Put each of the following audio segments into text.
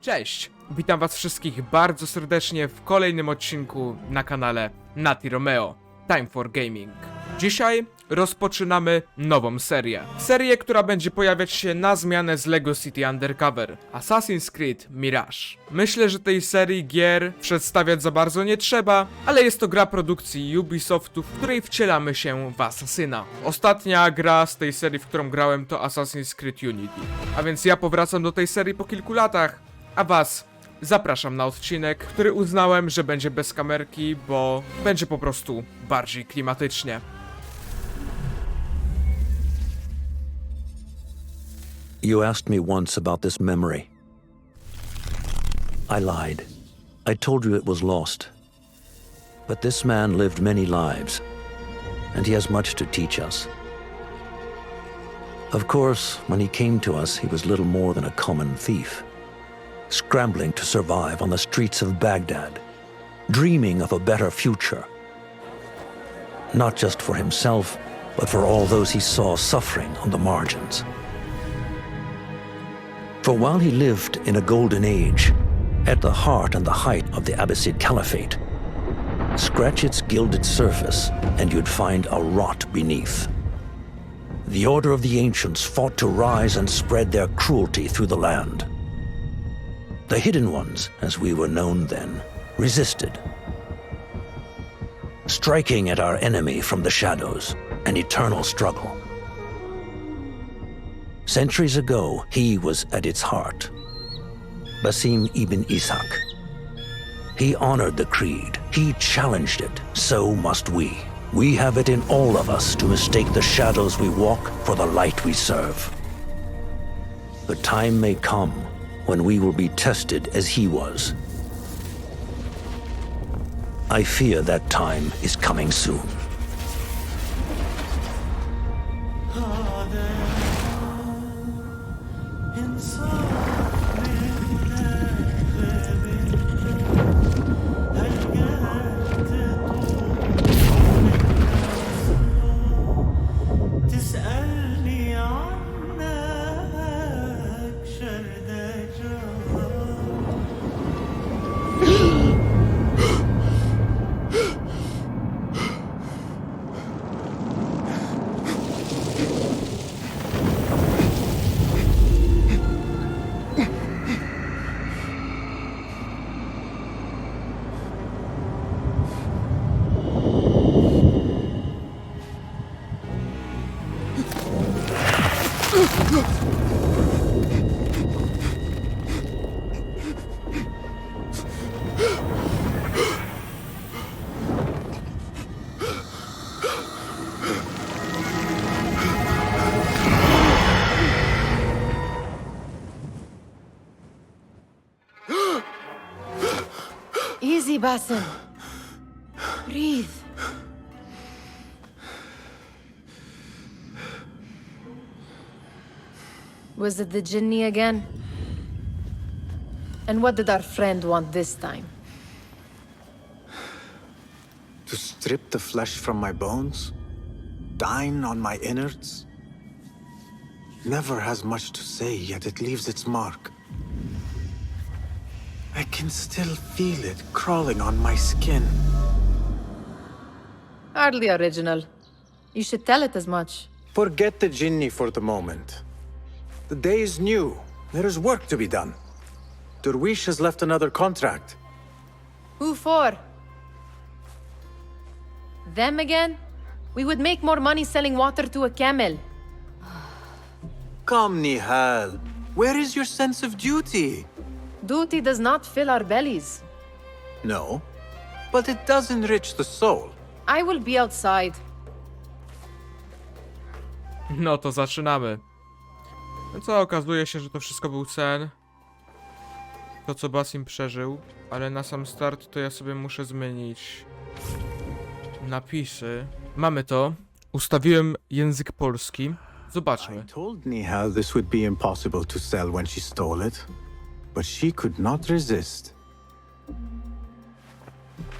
Cześć! Witam was wszystkich bardzo serdecznie w kolejnym odcinku na kanale Nati Romeo Time for Gaming. Dzisiaj rozpoczynamy nową serię. Serię, która będzie pojawiać się na zmianę z LEGO City Undercover Assassin's Creed Mirage. Myślę, że tej serii gier przedstawiać za bardzo nie trzeba, ale jest to gra produkcji Ubisoftu, w której wcielamy się w Asasyna. Ostatnia gra z tej serii, w którą grałem to Assassin's Creed Unity. A więc ja powracam do tej serii po kilku latach, a was zapraszam na odcinek, który uznałem, że będzie bez kamerki, bo będzie po prostu bardziej klimatycznie. You asked me once about this memory. I lied. I told you it was lost. But this man lived many lives, and he has much to teach us. Of course, when he came to us, he was little more than a common thief, scrambling to survive on the streets of Baghdad, dreaming of a better future. Not just for himself, but for all those he saw suffering on the margins. For while he lived in a golden age, at the heart and the height of the Abbasid Caliphate, scratch its gilded surface and you'd find a rot beneath. The Order of the Ancients fought to rise and spread their cruelty through the land. The Hidden Ones, as we were known then, resisted, striking at our enemy from the shadows, an eternal struggle. Centuries ago, he was at its heart. Basim ibn Ishaq. He honored the creed. He challenged it. So must we. We have it in all of us to mistake the shadows we walk for the light we serve. The time may come when we will be tested as he was. I fear that time is coming soon. Basim. Breathe. Was it the Jinni again? And what did our friend want this time? To strip the flesh from my bones? Dine on my innards? Never has much to say, yet it leaves its mark. I can still feel it crawling on my skin. Hardly original. You should tell it as much. Forget the Jinni for the moment. The day is new. There is work to be done. Derwish has left another contract. Who for? Them again? We would make more money selling water to a camel. Come, Nihal. Where is your sense of duty? Duty does not fill our bellies. No, but it does enrich the soul. I will be outside. No to zaczynamy. No co, okazuje się, że to wszystko był sen. To co Basim przeżył, ale na sam start to ja sobie muszę zmienić napisy. Mamy to. Ustawiłem język polski. I Zobaczmy. told Nihal this would be impossible to sell when she stole it, but she could not resist.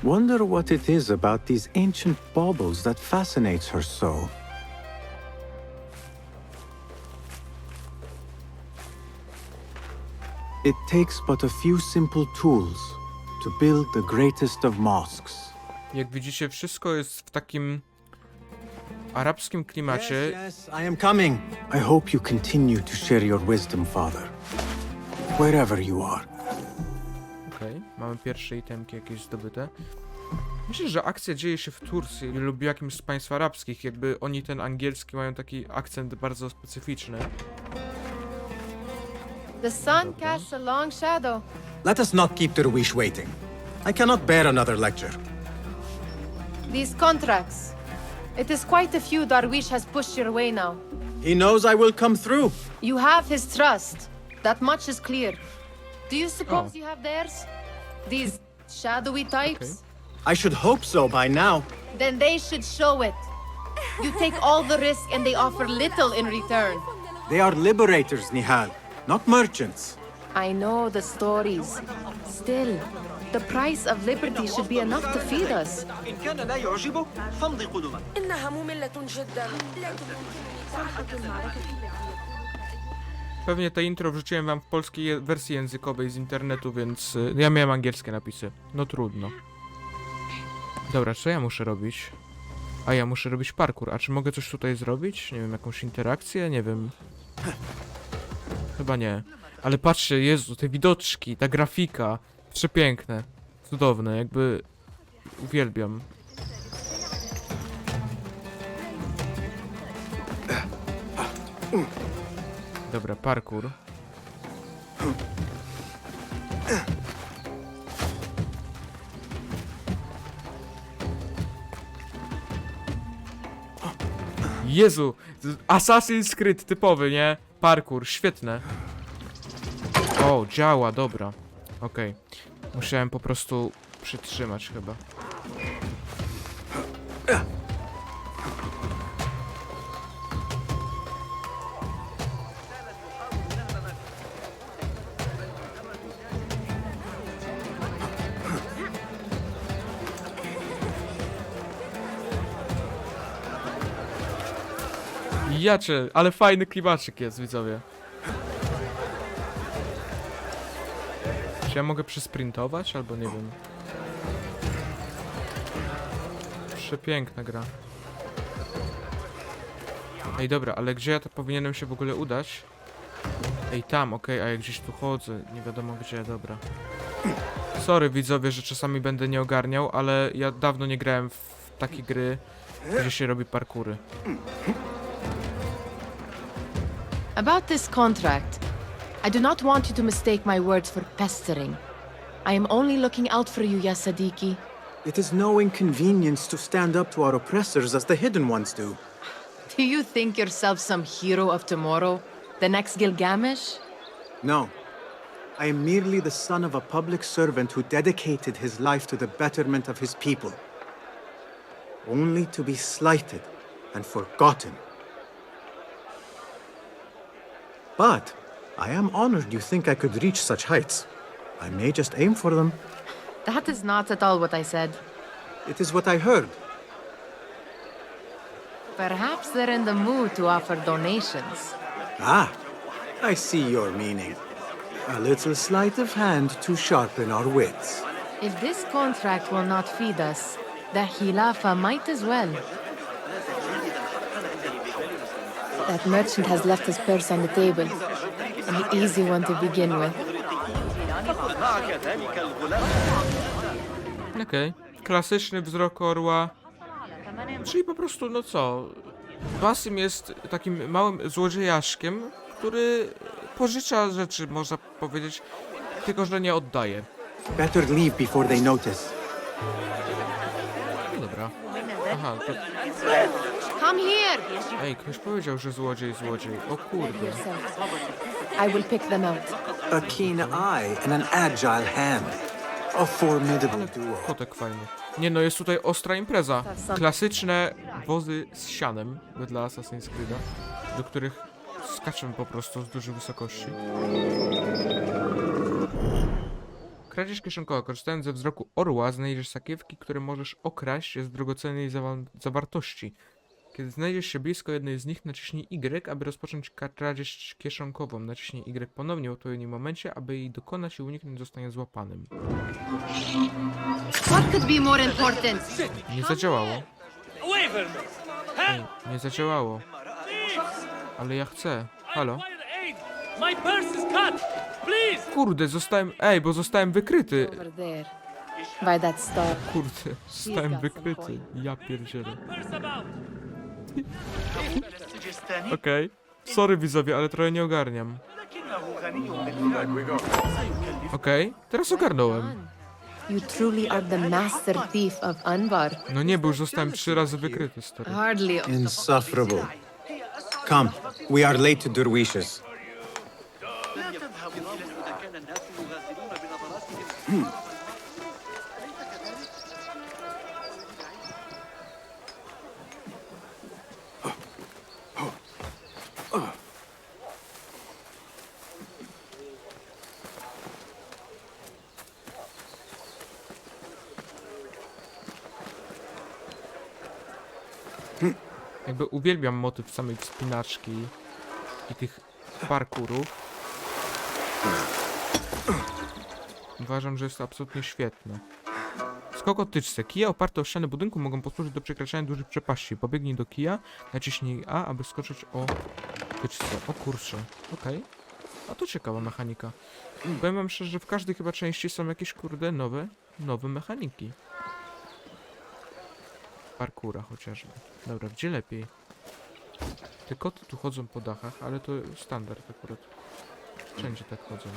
Wonder what it is about these ancient baubles that fascinates her so. It takes but a few simple tools to build the greatest of mosques. Jak widzicie, wszystko jest w takim arabskim klimacie. yes, I am coming. I hope you continue to share your wisdom, Father. Wherever you are. Okej, mamy pierwsze itemki jakieś zdobyte. Myślę, że akcja dzieje się w Turcji lub jakimś z państw arabskich, jakby oni ten angielski mają taki akcent bardzo specyficzny. The sun casts a long shadow. Let us not keep Derwish waiting. I cannot bear another lecture. These contracts. It is quite a few Darwish has pushed your way now. He knows I will come through. You have his trust. That much is clear. Do you suppose Oh. you have theirs? These shadowy types? I should hope so by now. Then they should show it. You take all the risk and they offer little in return. They are liberators, Nihal, not merchants. I know the stories. Still, the price of liberty should be enough to feed us. Pewnie te intro wrzuciłem wam w polskiej wersji językowej z internetu, więc y, ja miałem angielskie napisy. No trudno. Dobra, co ja muszę robić? A ja muszę robić parkour. A czy mogę coś tutaj zrobić? Nie wiem, jakąś interakcję? Nie wiem. Chyba nie. Ale patrzcie, Jezu, te widoczki, ta grafika. Przepiękne. Cudowne, jakby... Uwielbiam. Dobra, parkour. Jezu! Assassin's Creed typowy, nie? Parkour, świetne. O, działa, dobra. Okej. Musiałem po prostu przytrzymać chyba. Jacie, ale fajny klimaczyk jest, widzowie. Czy ja mogę przysprintować, albo nie wiem. Przepiękna gra. Ej, dobra, ale gdzie ja to powinienem się w ogóle udać? Ej, tam, okej, a ja gdzieś tu chodzę, nie wiadomo gdzie, dobra. Sorry widzowie, że czasami będę nie ogarniał, ale ja dawno nie grałem w takie gry, gdzie się robi parkury. About this contract, I do not want you to mistake my words for pestering. I am only looking out for you, ya Sadiki. It is no inconvenience to stand up to our oppressors as the hidden ones do. Do you think yourself some hero of tomorrow? The next Gilgamesh? No. I am merely the son of a public servant who dedicated his life to the betterment of his people. Only to be slighted and forgotten. But I am honored you think I could reach such heights. I may just aim for them. That is not at all what I said. It is what I heard. Perhaps they're in the mood to offer donations. Ah, I see your meaning. A little sleight of hand to sharpen our wits. If this contract will not feed us, the Khilafa might as well. That merchant has left his purse on the table. An easy one to begin with. Okej. Okay. Klasyczny wzrok orła. Czyli po prostu, no co? Basim jest takim małym złodziejaszkiem, który pożycza rzeczy, można powiedzieć, tylko że nie oddaje. Better leave before they notice. No dobra. Aha, to... Come here! Ej, ktoś powiedział, że złodziej, złodziej. O kurde. I will pick them out. A keen eye and an agile hand. A formidable duo. Kotek fajny. Nie no, jest tutaj ostra impreza. Klasyczne wozy z sianem, wedle Assassin's Creed'a, do których skaczemy po prostu z dużej wysokości. Kradzież kieszonkowa. Korzystając ze wzroku orła, znajdziesz sakiewki, które możesz okraść z drogocennej zawa- zawartości. Kiedy znajdziesz się blisko jednej z nich, naciśnij Y, aby rozpocząć kradzież kieszonkową. Naciśnij Y ponownie w odpowiednim momencie, aby jej dokonać i uniknąć zostanie złapanym. What could be more important? Nie zadziałało. Nie, nie zadziałało. Ale ja chcę. Halo? My purse is cut! Please! Kurde, zostałem... Ej, bo zostałem wykryty. Over there. By that star. Kurde, zostałem wykryty. Ja pierdzielę. Purse about! Okej. Sorry widzowie, ale trochę nie ogarniam. Okej, teraz ogarnąłem. You truly are the master thief of Anbar. No nie, bo już zostałem trzy razy wykryty, stary. Hardly. Insufferable. Come, we are late to Derwishes. Hmm. Jakby uwielbiam motyw samej wspinaczki i tych parkurów. Uważam, że jest absolutnie świetne. Skok o tyczce. Kije oparte o ścianę budynku mogą posłużyć do przekraczania dużych przepaści. Pobiegnij do kija, naciśnij A, aby skoczyć o tyczce. O kurczę. Okej. A to ciekawa mechanika. Powiem wam szczerze, że w każdej chyba części są jakieś kurde nowe, nowe mechaniki. Parkura chociażby. Dobra, gdzie lepiej? Te koty tu chodzą po dachach, ale to standard akurat. Wszędzie tak chodzą.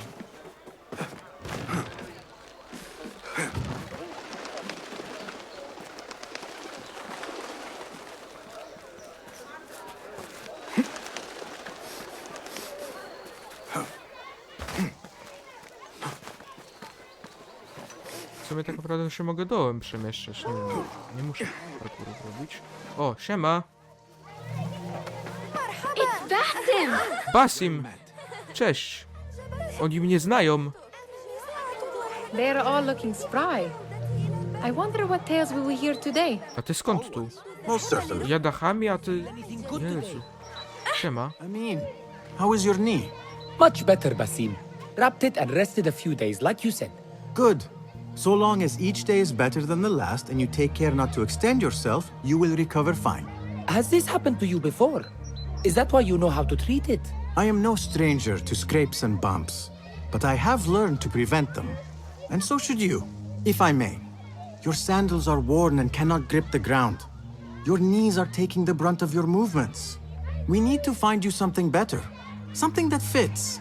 W sumie tak naprawdę się mogę dołem przemieszczać. Nie, wiem, nie muszę parkurów robić. O, siema! Basim! Cześć! Oni mnie znają! They are all looking spry. I wonder what tales we will hear today. A ty skąd tu? Most certainly. Ja dachami, a ty... Jezu. Siema. I mean, how is your knee? Much better, Basim. Wrapped it and rested a few days, like you said. Good. So long as each day is better than the last and you take care not to extend yourself, you will recover fine. Has this happened to you before? Is that why you know how to treat it? I am no stranger to scrapes and bumps, but I have learned to prevent them. And so should you, if I may. Your sandals are worn and cannot grip the ground. Your knees are taking the brunt of your movements. We need to find you something better, something that fits.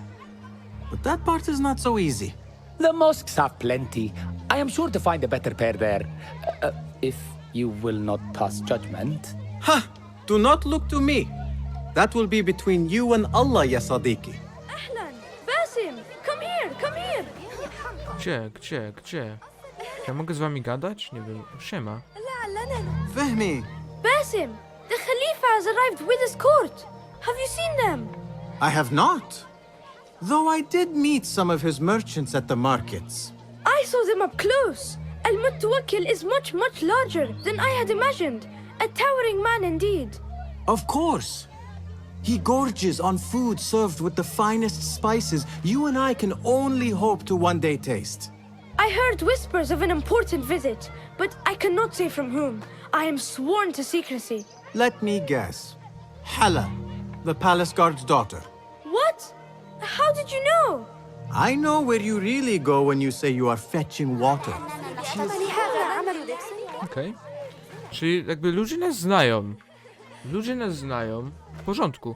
But that part is not so easy. The mosques have plenty. I am sure to find a better pair there. Uh, if you will not pass judgment. Ha! Huh. Do not look to me. That will be between you and Allah, ya Sadiki. Ahlan, Basim, come here, come here. Gdzie, gdzie, gdzie? Ja mogę z wami gadać? Nie wiem, siema. Fehmi! Basim, the Khalifa has arrived with his court. Have you seen them? I have not. Though I did meet some of his merchants at the markets. I saw them up close Al Mutawakkil is much much larger than I had imagined a towering man indeed Of course. He gorges on food served with the finest spices you and I can only hope to one day taste. I heard whispers of an important visit but I cannot say from whom I am sworn to secrecy Let me guess. Hala, the palace guard's daughter. what how did you know I know where you really go when you say you are fetching water. Okej. Czyli jakby ludzie nas znają. Ludzie nas znają. W porządku.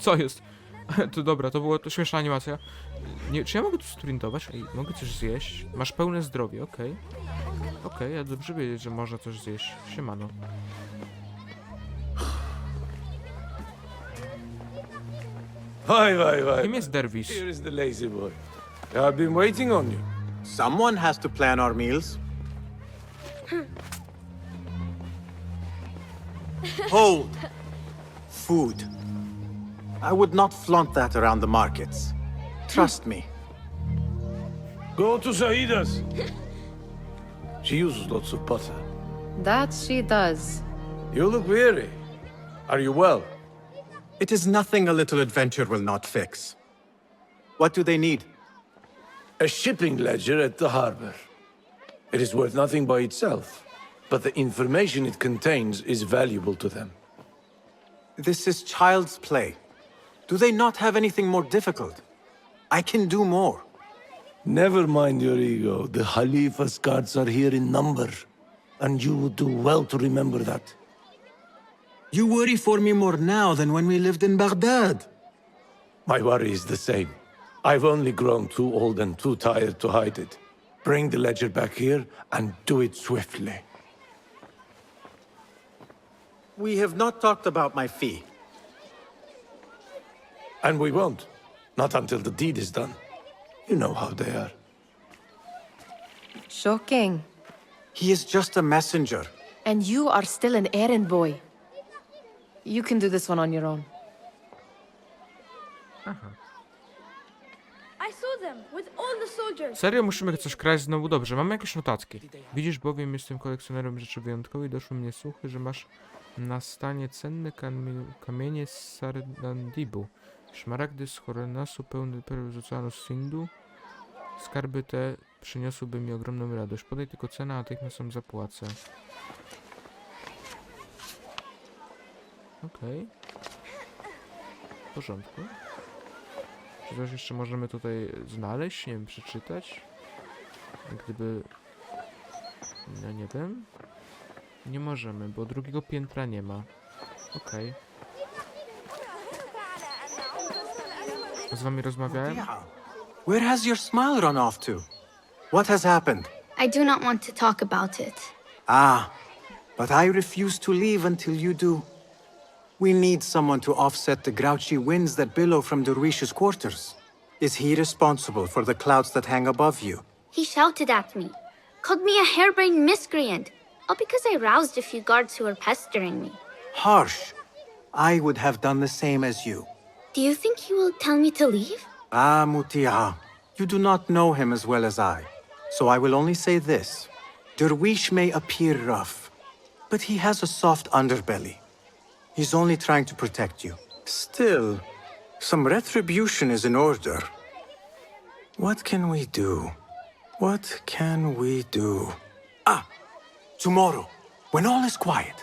Co jest? To dobra, to była to śmieszna animacja. Nie, czy ja mogę tu sprintować? Ej, mogę coś zjeść? Masz pełne zdrowie, okej. Okej, ja dobrze wiedzieć, że można coś zjeść. Siemano. Hi, hi, hi. Kim jest Derwisz? Here is the lazy boy. I've been waiting on you. Someone has to plan our meals. Hold. Food. I would not flaunt that around the markets. Trust me. Go to Saida's. She uses lots of butter. That she does. You look weary. Are you well? It is nothing a little adventure will not fix. What do they need? A shipping ledger at the harbor. It is worth nothing by itself, but the information it contains is valuable to them. This is child's play. Do they not have anything more difficult? I can do more. Never mind your ego. The Khalifa's guards are here in number, and you would do well to remember that. You worry for me more now than when we lived in Baghdad. My worry is the same. I've only grown too old and too tired to hide it. Bring the ledger back here and do it swiftly. We have not talked about my fee. And we won't. Not until the deed is done. You know how they are. Shocking. He is just a messenger. And you are still an errand boy. You can do this one on your own. I saw them with all the soldiers. Serio musimy coś kraść znowu dobrze. Mamy jakieś notatki. Widzisz bowiem, jestem kolekcjonerem rzeczy wyjątkowych. Doszły mnie słuchy, że masz na stanie cenne kamie kamienie z Sardandibu. Szmaragdy z Horonasu pełne perł z oceanu Sindu. Skarby te przyniosłyby mi ogromną radość. Podaj tylko cenę, a natychmiast sam zapłacę. Okej. W porządku. Czy coś jeszcze możemy tutaj znaleźć? Nie wiem, przeczytać? Gdyby... No nie wiem. Nie możemy, bo drugiego piętra nie ma. Okej. Z wami rozmawiałem? Where has your smile run off to? What has happened? I do not want to talk about it. Ah, but I refuse to leave until you do. We need someone to offset the grouchy winds that billow from Derwish's quarters. Is he responsible for the clouds that hang above you? He shouted at me, called me a harebrained miscreant, all because I roused a few guards who were pestering me. Harsh. I would have done the same as you. Do you think he will tell me to leave? Ah, Mutiha, you do not know him as well as I. So I will only say this. Derwish may appear rough, but he has a soft underbelly. He's only trying to protect you. Still, some retribution is in order. What can we do? What can we do? Ah, tomorrow, when all is quiet,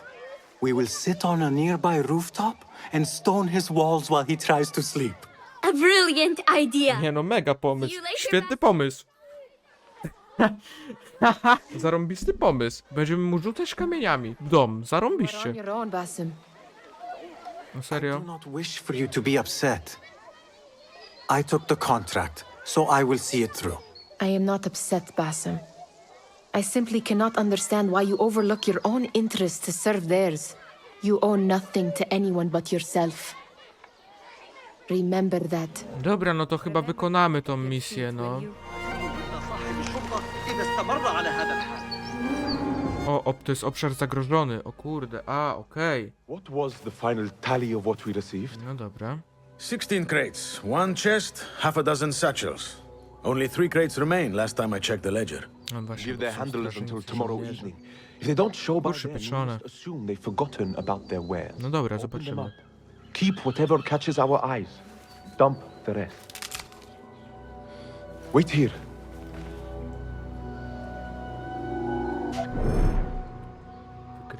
we will sit on a nearby rooftop and stone his walls while he tries to sleep. A brilliant idea. Nie no, mega pomysł. See you later, Świetny pomysł. Zarąbisty pomysł. Będziemy mu rzucać kamieniami. w Dom, You're on zarąbiście. your own, Basim. Oh, no I do not wish for you to be upset. I took the contract, so I will see it through. I am not upset, Basim. I simply cannot understand why you overlook your own interests to serve theirs. You owe nothing to anyone but yourself. Remember that. Dobra, no to chyba wykonamy tą misję, no. O, o, to jest obszar zagrożony. O kurde, a, okej. What was the final tally of what we received? No dobra. 16 crates, one chest, half a dozen satchels. Only three crates remain last time I checked the ledger. No właśnie, Give bo their są handlers strażnicy until tomorrow żołnierze. evening. If they don't show by Kurczę then, we pieczone. must assume they've forgotten about their wares. No dobra, Open them zobaczymy. up. Keep whatever catches our eyes. Dump the rest. Wait here.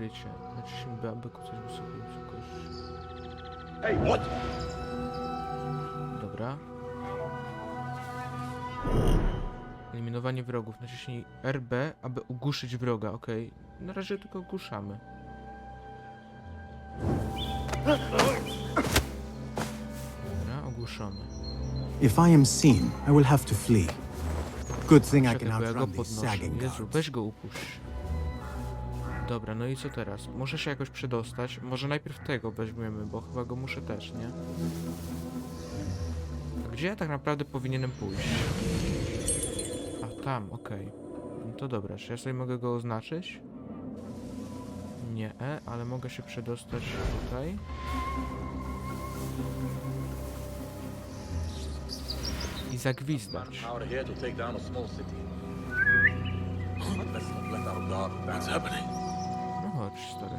Wykrycie. Naciśnij by, aby kucać wysokiej wysokości. Hey, what? Dobra. Eliminowanie wrogów. Naciśnij RB, aby ogłuszyć wroga. Okej. Na razie tylko ogłuszamy. Dobra, ogłuszony. If I am seen, I will have to flee. Good thing I can outrun these sagging Jezu, guards. weź go upuść. Dobra, no i co teraz? Muszę się jakoś przedostać. Może najpierw tego weźmiemy, bo chyba go muszę też, nie? A gdzie ja tak naprawdę powinienem pójść? A, tam, okej. No to dobra, czy ja sobie mogę go oznaczyć? Nie, e, ale mogę się przedostać tutaj. I zagwizdać. That's happening. Chodź, stary.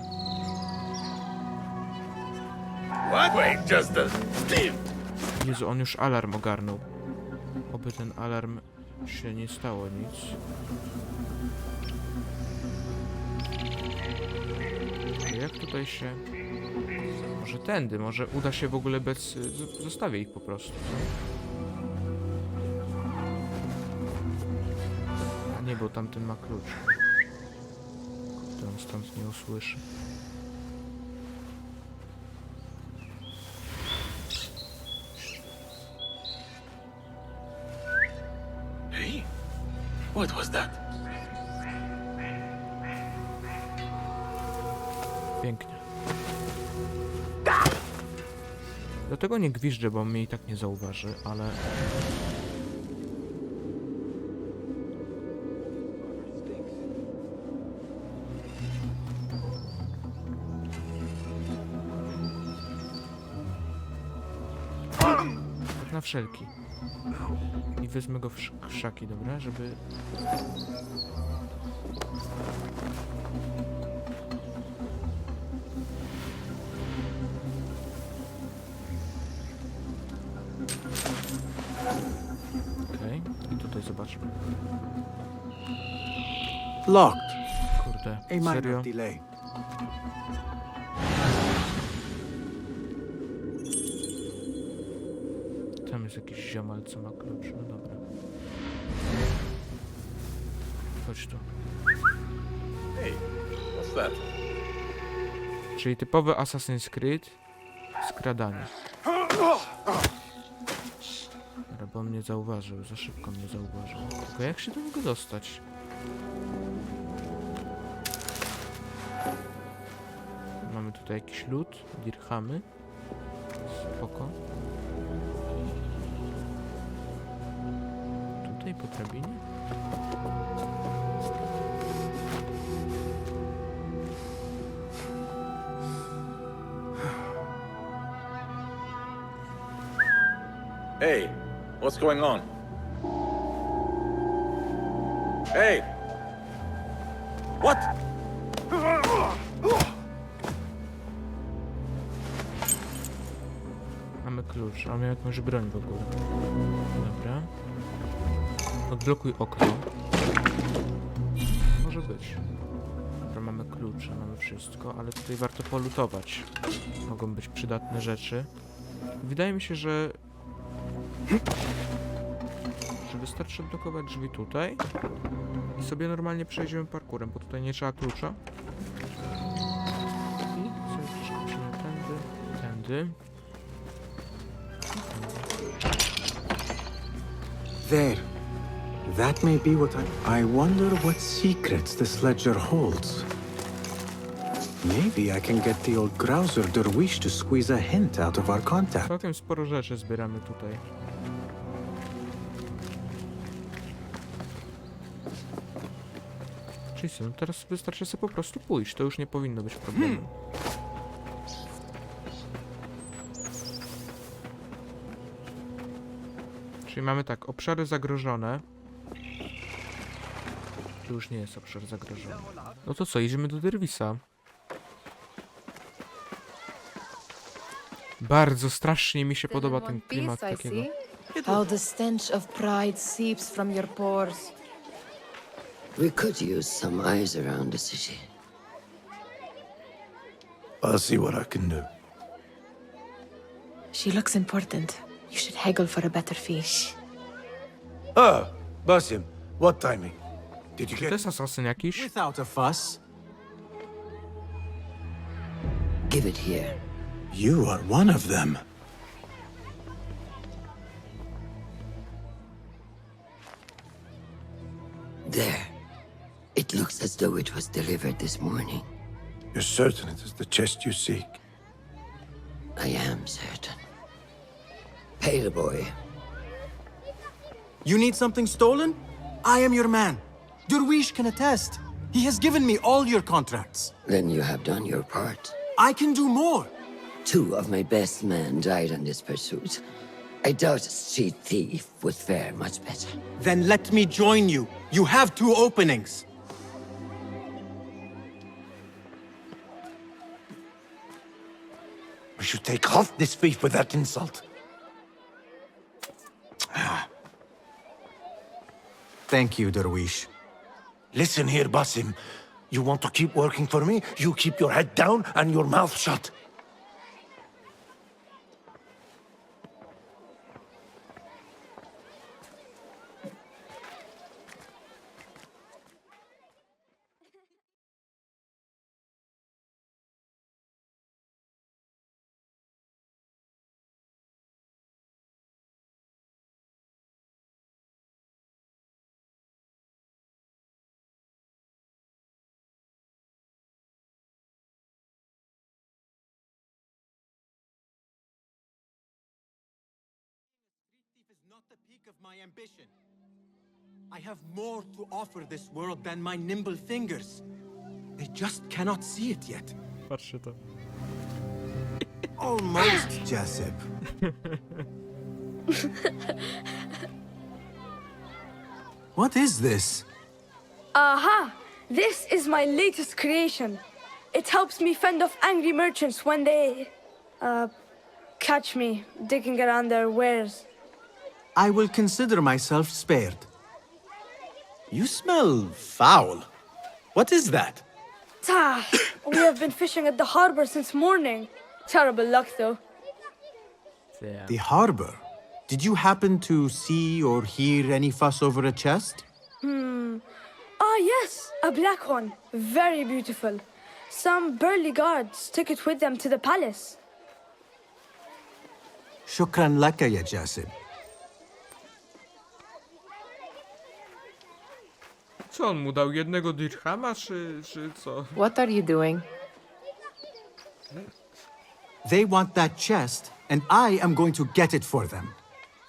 What? Wait just a... Jezu, on już alarm ogarnął. Oby ten alarm się nie stało nic. To Jak tutaj się... Może tędy, może uda się w ogóle bez... Zostawię ich po prostu. A nie, bo tamten ma klucz. On stąd nie usłyszy. Hey? What was that? Pięknie. Dlatego nie gwiżdżę, bo mnie i tak nie zauważy, ale... na wszelki. I wezmę go w krzaki, dobra? Żeby... Okej. I tutaj zobaczmy. Locked. Kurde, serio? Jest jakiś ziomal, co ma klucz. No dobra. Chodź tu. What's that? Czyli typowy Assassin's Creed skradanie. Bo mnie zauważył, za szybko mnie zauważył. Tylko jak się do niego dostać? Mamy tutaj jakiś lód, dirhamy. Spoko. Po drabinie? Hey, what's going on? Hey! What? Mamy klucz, a miał jakąś broń w ogóle. Dobra. Odblokuj okno. Może być. Dobra, mamy klucze, mamy wszystko, ale tutaj warto polutować. Mogą być przydatne rzeczy. Wydaje mi się, że... że wystarczy odblokować drzwi tutaj i sobie normalnie przejdziemy parkurem, bo tutaj nie trzeba klucza. I sobie tędy, tędy. There. That may be what I. I wonder what secrets this ledger holds. Maybe I can get the old grouser Derwish to squeeze a hint out of our contact. Całkiem sporo rzeczy zbieramy tutaj. Czyli no teraz wystarczy sobie po prostu pójść, to już nie powinno być problemu. Czyli mamy tak, obszary zagrożone. Tu już nie jest obszar zagrożony. No to co, idziemy do Derwisa. Bardzo strasznie mi się podoba ten klimat takiego. How the stench of pride seeps from your pores. We could use some eyes around the city. I'll see what I can do. She looks important. You should haggle for a better fee. Ah, Basim, what timing? Did you To get... jest asasyn jakiś? Without a fuss. Give it here. You are one of them. There. It looks as though it was delivered this morning. You're certain it is the chest you seek? I am certain. Pale boy, You need something stolen? I am your man. Derwish can attest. He has given me all your contracts. then you have done your part. I can do more. Two of my best men died on this pursuit. I doubt a street thief would fare much better. Then let me join you. You have two openings. We should take half this thief with that insult. Thank you, Derwish. Listen here, Basim. You want to keep working for me? You keep your head down and your mouth shut. Not the peak of my ambition. I have more to offer this world than my nimble fingers. They just cannot see it yet. Patrzcie to. Almost, Jessup. what is this? Aha! This is my latest creation. It helps me fend off angry merchants when they, uh, catch me digging around their wares. I will consider myself spared. You smell foul. What is that? Ah, we have been fishing at the harbor since morning. Terrible luck, though. The harbor. Did you happen to see or hear any fuss over a chest? Hmm. Ah, yes, a black one. Very beautiful. Some burly guards took it with them to the palace. Shukran laka ya Jasib. Co on mu dał? Jednego dirhama, czy, czy co? What are you doing? They want that chest, and I am going to get it for them.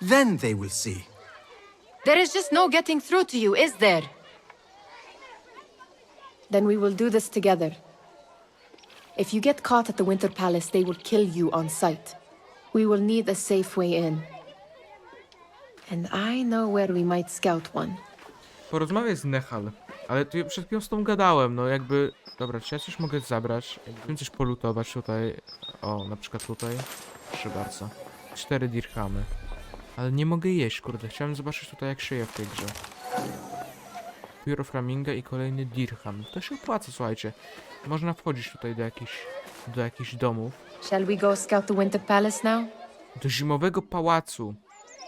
Then they will see. There is just no getting through to you, is there? Then we will do this together. If you get caught at the Winter Palace, they will kill you on sight. We will need a safe way in. And I know where we might scout one. Porozmawiaj z Nehal. Ale tu przed chwilą z tą gadałem, no jakby... Dobra, czy ja coś mogę zabrać? Jakbym coś polutować tutaj. O, na przykład tutaj. Proszę bardzo. Cztery dirhamy. Ale nie mogę jeść, kurde. Chciałem zobaczyć tutaj jak się je w tej grze. Pióro flaminga i kolejny dirham. To się opłaca, słuchajcie. Można wchodzić tutaj do jakichś... do jakichś domów. Shall we go scout the Winter Palace now? Do zimowego pałacu.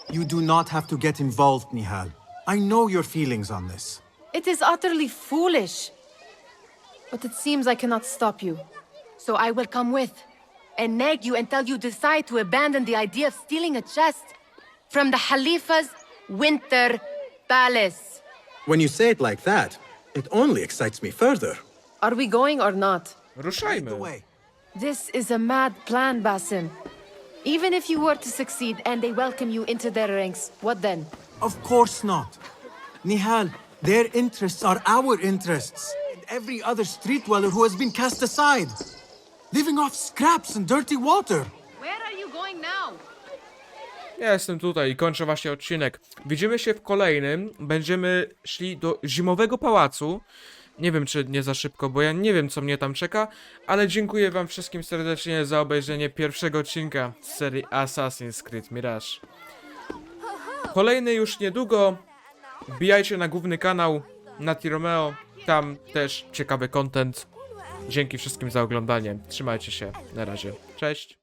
You do not have to get involved, Nihal. I know your feelings on this. It is utterly foolish. But it seems I cannot stop you. So I will come with and nag you until you decide to abandon the idea of stealing a chest from the Khalifa's Winter Palace. When you say it like that, it only excites me further. Are we going or not? Ruszajmy. This is a mad plan, Basim. Even if you were to succeed and they welcome you into their ranks, what then? Of course not. Nihal, their interests are our interests. And every other street dweller who has been cast aside. Living off scraps and dirty water. Where are you going now? Ja jestem tutaj i kończę właśnie odcinek. Widzimy się w kolejnym. Będziemy szli do zimowego pałacu. Nie wiem, czy nie za szybko, bo ja nie wiem, co mnie tam czeka, ale dziękuję wam wszystkim serdecznie za obejrzenie pierwszego odcinka z serii Assassin's Creed Mirage. Kolejny już niedługo. Wbijajcie na główny kanał Nati Romeo. Tam też ciekawy content. Dzięki wszystkim za oglądanie. Trzymajcie się. Na razie. Cześć.